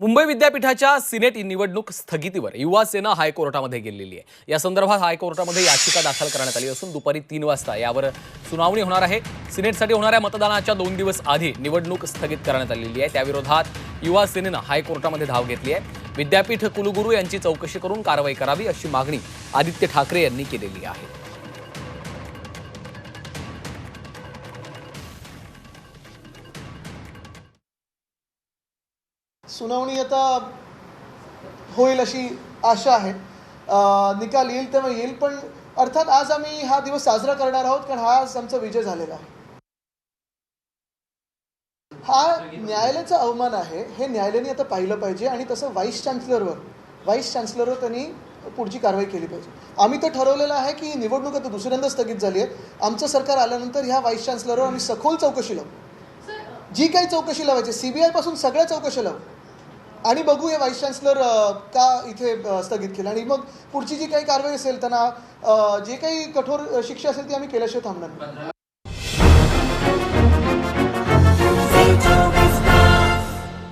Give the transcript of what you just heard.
मुंबई विद्यापीठाच्या सिनेट निवडणूक स्थगितीवर युवा सेना हायकोर्टामध्ये गेलेली आहे. या संदर्भात हायकोर्टामध्ये याचिका दाखल करण्यात आली असून दुपारी तीन वाजता यावर सुनावणी होणार आहे. सिनेटसाठी होणाऱ्या मतदानाच्या दोन दिवस आधी निवडणूक स्थगित करण्यात आलेली आहे. त्याविरोधात युवा सेनेनं हायकोर्टामध्ये धाव घेतली आहे. विद्यापीठ कुलगुरू यांची चौकशी करून कारवाई करावी अशी मागणी आदित्य ठाकरे यांनी केलेली आहे. सुनावणी आता होईल अशी आशा आहे. निकाल येईल तेव्हा येईल पण अर्थात आज आम्ही हा दिवस साजरा करणार आहोत कारण हा आज आमचा विजय झालेला आहे. हा न्यायालयाचा अवमान आहे हे न्यायालयाने आता पाहिलं पाहिजे आणि तसं व्हाईस चान्सलरवर व्हाईस चान्सलरवर त्यांनी पुढची कारवाई केली पाहिजे. आम्ही तर ठरवलेलं आहे की ही निवडणूक आता दुसऱ्यांदा स्थगित झाली आहे. आमचं सरकार आल्यानंतर ह्या व्हाईस चान्सलरवर आम्ही सखोल चौकशी लावू. जी काही चौकशी लावायची सीबीआयपासून सगळ्या चौकशी लावू. आणि बघू हे व्हाईस चान्सलर का इथे स्थगित केलं. आणि मग पुढची जी काही कारवाई असेल त्यांना जे काही कठोर शिक्षा असेल ती आम्ही केल्याशिवाय थांबणार नाही.